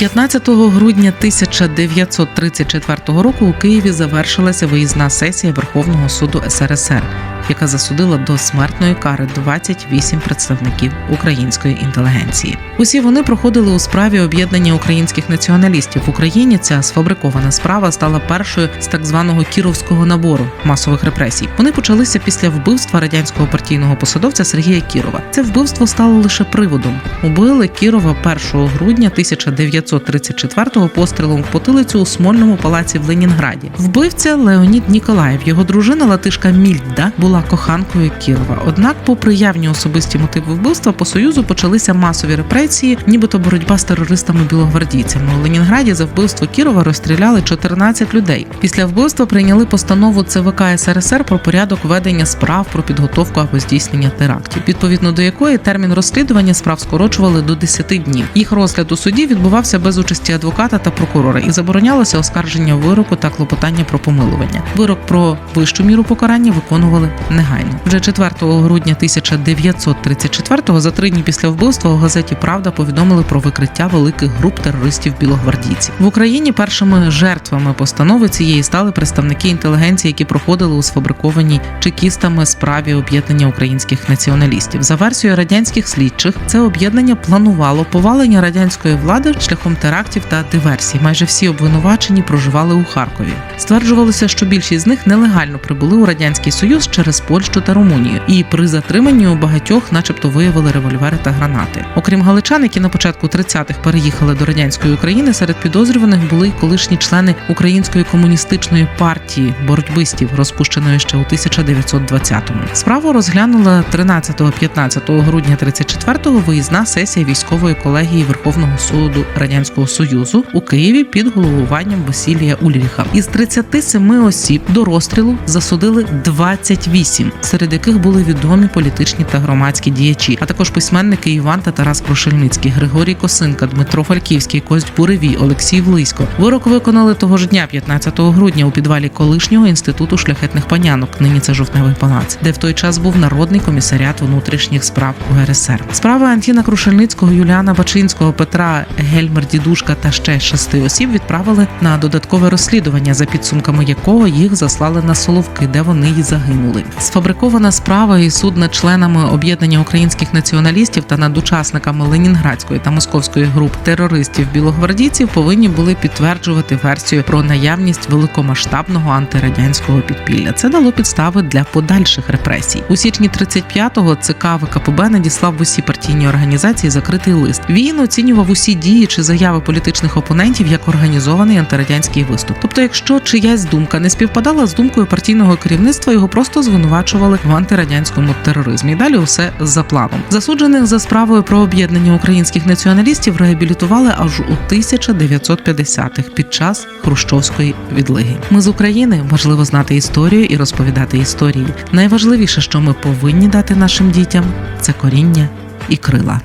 15 грудня 1934 року у Києві завершилася виїзна сесія Верховного суду СРСР, яка засудила до смертної кари 28 представників української інтелігенції. Усі вони проходили у справі об'єднання українських націоналістів в Україні. Ця сфабрикована справа стала першою з так званого кіровського набору масових репресій. Вони почалися після вбивства радянського партійного посадовця Сергія Кірова. Це вбивство стало лише приводом. Убили Кірова 1 грудня 1934-го пострілом в потилицю у Смольному палаці в Ленінграді. Вбивця Леонід Ніколаєв. Його дружина Латишка Мільда була коханкою Кірова. Однак, попри явні особисті мотиви вбивства, по союзу почалися масові репресії, нібито боротьба з терористами-білогвардійцями. У Ленінграді за вбивство Кірова розстріляли 14 людей. Після вбивства прийняли постанову ЦВК СРСР про порядок ведення справ про підготовку або здійснення терактів, відповідно до якої термін розслідування справ скорочували до 10 днів. Їх розгляд у суді відбувався без участі адвоката та прокурора і заборонялося оскарження вироку та клопотання про помилування. Вирок про вищу міру покарання виконували негайно. Вже 4 грудня 1934-го, за три дні після вбивства у газеті Правда повідомили про викриття великих груп терористів білогвардійців в Україні. Першими жертвами постанови цієї стали представники інтелігенції, які проходили у сфабрикованій чекістами справі об'єднання українських націоналістів. За версією радянських слідчих, це об'єднання планувало повалення радянської влади шляхом терактів та диверсій. Майже всі обвинувачені проживали у Харкові. Стверджувалося, що більшість з них нелегально прибули у радянський союз через Польщу та Румунію, і при затриманні у багатьох, начебто, виявили револьвери та гранати. Окрім галичан, які на початку 30-х переїхали до радянської України, серед підозрюваних були й колишні члени Української комуністичної партії боротьбистів, розпущеної ще у 1920-му. Справу розглянула 13-15 грудня 34-го виїзна сесія військової колегії Верховного суду радянського союзу у Києві під головуванням Василія Ульріха. Із 37 осіб до розстрілу засудили 28, серед яких були відомі політичні та громадські діячі, а також письменники Іван та Тарас Крушельницький, Григорій Косинка, Дмитро Фальківський, Кость Буревій, Олексій Влисько. Вирок виконали того ж дня, 15 грудня, у підвалі колишнього інституту шляхетних панянок. Нині це жовтневий палац, де в той час був народний комісаріат внутрішніх справ УРСР. Справи Антіна Крушельницького, Юліана Бачинського, Петра Гельмер Дідушка та ще шести осіб відправили на додаткове розслідування, за підсумками якого їх заслали на Соловки, де вони й загинули. Сфабрикована справа і суд над членами об'єднання українських націоналістів та над учасниками Ленінградської та московської груп терористів білогвардійців повинні були підтверджувати версію про наявність великомасштабного антирадянського підпілля. Це дало підстави для подальших репресій. У січні 35-го ЦК ВКПБ надіслав в усі партійні організації закритий лист. Він оцінював усі дії чи заяви політичних опонентів як організований антирадянський виступ. Тобто, якщо чиясь думка не співпадала з думкою партійного керівництва, його просто звинувачували в антирадянському тероризмі. І далі усе за планом. Засуджених за справою про об'єднання українських націоналістів реабілітували аж у 1950-х під час хрущовської відлиги. Ми з України важливо знати історію і розповідати історії. Найважливіше, що ми повинні дати нашим дітям, це коріння і крила.